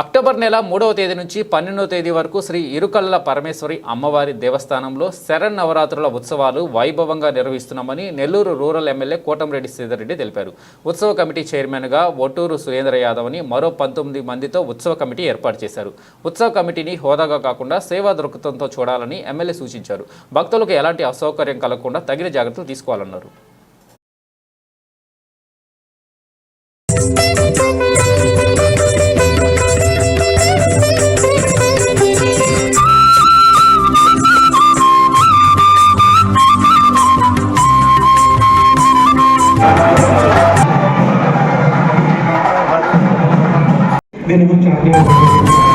October నెల మూడవ తేదీ నుంచి పన్నెండవ తేదీ వరకు శ్రీ ఇరుకల్ల పరమేశ్వరి అమ్మవారి దేవస్థానంలో శరణ్ నవరాత్రుల ఉత్సవాలు వైభవంగా నిర్వహిస్తున్నామని నెల్లూరు రూరల్ ఎమ్మెల్యే కోటంరెడ్డి శ్రీధర్రెడ్డి తెలిపారు. ఉత్సవ కమిటీ చైర్మన్గా ఒట్టూరు సురేంద్ర యాదవ్ అని మరో పంతొమ్మిది మందితో ఉత్సవ కమిటీ ఏర్పాటు చేశారు. ఉత్సవ కమిటీని హోదాగా కాకుండా సేవా దృక్పథంతో చూడాలని ఎమ్మెల్యే సూచించారు. భక్తులకు ఎలాంటి అసౌకర్యం కలగకుండా తగిన జాగ్రత్తలు తీసుకోవాలన్నారు. దీని గురించి అర్థం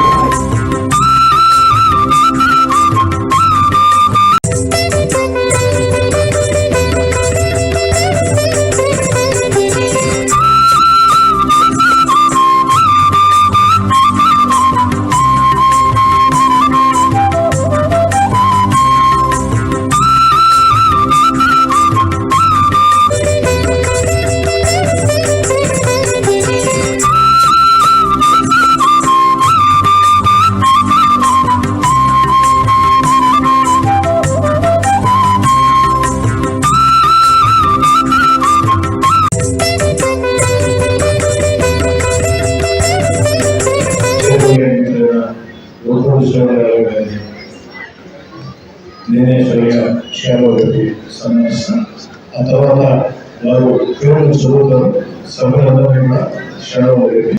వారు పేరు చదువుతారు. సభ్యులందరినీ కూడా షేర్లో పెట్టి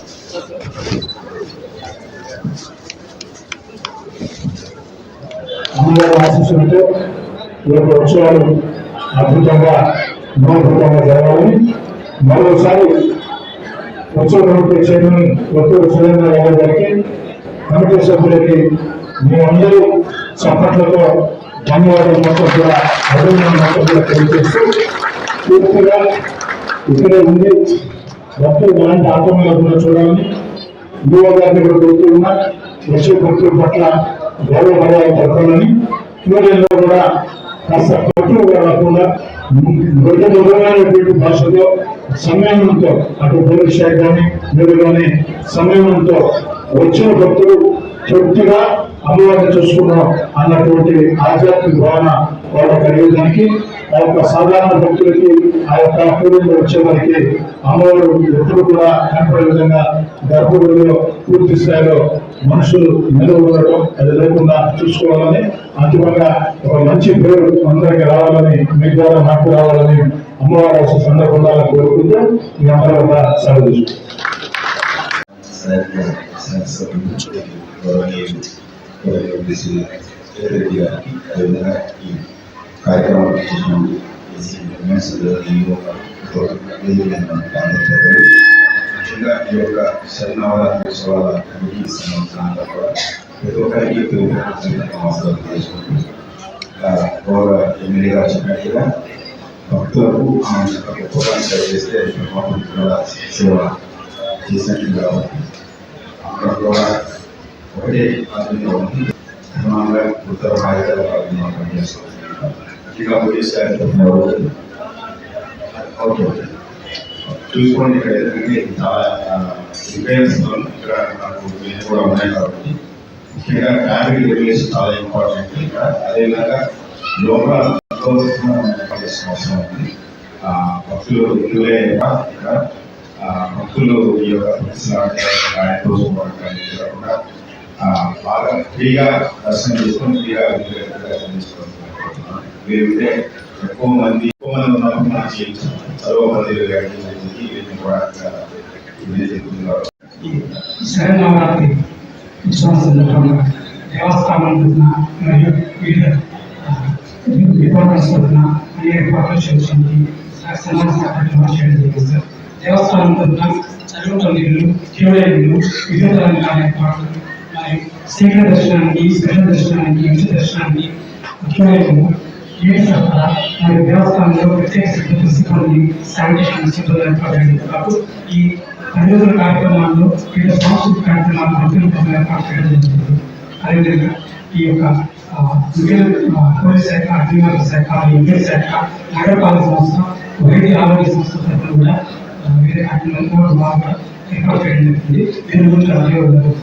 అందరూ ఆశిస్తుంటే ఈ యొక్క ఉత్సవాలు అద్భుతంగా మనోభూతంగా జరగాలని మరోసారి ఉత్సవ చైర్మన్ ఒత్తిడి సురేంద్ర రావు గారికి కమిటీ సభ్యులకి మేమందరూ చప్పట్లతో ధన్యవాదాలు మొత్తం కూడా అభినందన మొత్తం కూడా తెలియజేస్తూ పూర్తిగా ఇక్కడే ఉంది. భక్తులు ఎలాంటి ఆటంకాలు లేకుండా చూడాలని యువ గారిని కూడా కోరుతూ ఉన్నా వచ్చే భక్తుల పట్ల గౌరవ మర్యాద పడతామని క్యూరియన్లో కూడా కాస్త పట్టు కాకుండా మృత మృగమైనటువంటి భాషలో సంయమనంతో అటు పోలీస్ శాఖ కానీ మీరు కానీ సంయమనంతో వచ్చిన భక్తులు తృప్తిగా అమ్మవారిని చూసుకున్నాం అన్నటువంటి ఆధ్యాత్మిక భావన వాళ్ళ కలిగేదానికి ఆ యొక్క సాధారణ భక్తులకి ఆ యొక్క పూర్వంలో వచ్చే వారికి అమ్మవారు ఎప్పుడు కూడా కనపడే విధంగా గర్భగుడిలో పూర్తి స్థాయిలో మనుషులు నిలబడటం అది లేకుండా చూసుకోవాలని అంతిమంగా ఒక మంచి పేరు అందరికి రావాలని మీ ద్వారా నాకు రావాలని అమ్మవారు వచ్చే సందర్భంగా కోరుకుంటూ మీ అందరూ కూడా సెలవు తీసుకుంటాం కార్యక్రమం ముఖ్యంగా ఈ యొక్క శరణవరాత్రి ఉత్సవాల కమిటీ సంబంధించిన కూడా ప్రతి ఒక్కరికి అవసరం చేసుకుంటూ గౌరవ ఎమ్మెల్యే గారు చెప్పినట్టుగా భక్తులకు చేస్తే కూడా సేవ చేసినట్టు కాబట్టి అక్కడ కూడా ఒకటే ఆధునిక ఉంది ఉత్తర భారతదేశంలో ఇంకా పోలీస్ చూసుకోండి ఇక్కడ ఎందుకంటే చాలా రిపేర్స్ ఇక్కడ నాకు ఇవి కూడా ఉన్నాయి కాబట్టి ముఖ్యంగా ట్రాఫిక్ రెగ్యులేషన్ చాలా ఇంపార్టెంట్ ఇక్కడ అదేవిధంగా లోపల పనిచేసిన అవసరం ఉంది భక్తులు ఇల్లే ఇక్కడ భక్తులు ఈ యొక్క కాకుండా ఆ, బాగా ఫ్రీగా దర్శనం చేసుకొని ఫ్రీగా దర్శనం చేసుకోవాలి ఎక్కువ మంది ఎక్కువ మంది ఉన్నప్పుడు మనం చేయొచ్చు చదువు మంది వీరిని కూడా ఇది చెప్తున్నారు. శరణవరాత్రి ఉత్సవం సందర్భంగా దేవస్థానం మరియు వివిధ డిపార్ట్మెంట్స్ తరఫున అనేక ఏర్పాట్లు చేసింది. సమాజ కార్యక్రమాలు చేయడం జరిగింది. సార్ దేవస్థానం తరఫున చదువుల నీళ్ళు క్యూలైన్లు వివిధ రకాల ఏర్పాట్లు మరియు శీఘ్ర దర్శనానికి స్పెషల్ దర్శనానికి ఉచిత దర్శనానికి ముఖ్యమైన నీటి మరి దేవస్థానంలో ప్రత్యేక శ్రద్ధ సిబ్బంది శానిటేషన్ సిబ్బంది ఏర్పాటు అయింది ఈ అభివృద్ధి కార్యక్రమాల్లో వివిధ సాంస్కృతిక కార్యక్రమాలు భక్తులకు ఏర్పాటు చేయడం జరుగుతుంది. అదేవిధంగా ఈ యొక్క పోలీస్ శాఖ అగ్నిమార్గ శాఖ ఎంపీ శాఖ నగరపాలక సంస్థ వైద్య ఆరోగ్య సంస్థ తరఫున కూడా వేరే కార్యక్రమాలు కూడా బాగా ఏర్పాటు చేయడం జరుగుతుంది. దీని గురించి అధికారులు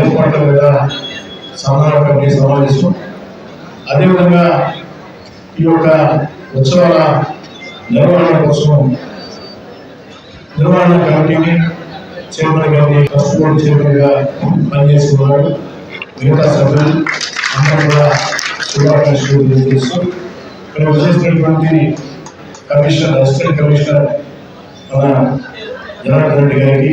ఏర్పాట్ల మీద సమాధాన సమావేశం అదేవిధంగా ఈ యొక్క ఉత్సవాల నిర్వహణ కోసం నిర్వహణ కమిటీని చైర్మన్ గారిని ట్రస్ట్ బోర్డు చైర్మన్గా పనిచేస్తున్నారు. మిగతా సభ్యులు అందరూ కూడా శుభాకాంక్షలు తెలియజేస్తూ ఇక్కడ వచ్చేసినటువంటి కమిషనర్ అసిస్టెంట్ కమిషనర్ మన జనార్దన్ రెడ్డి గారికి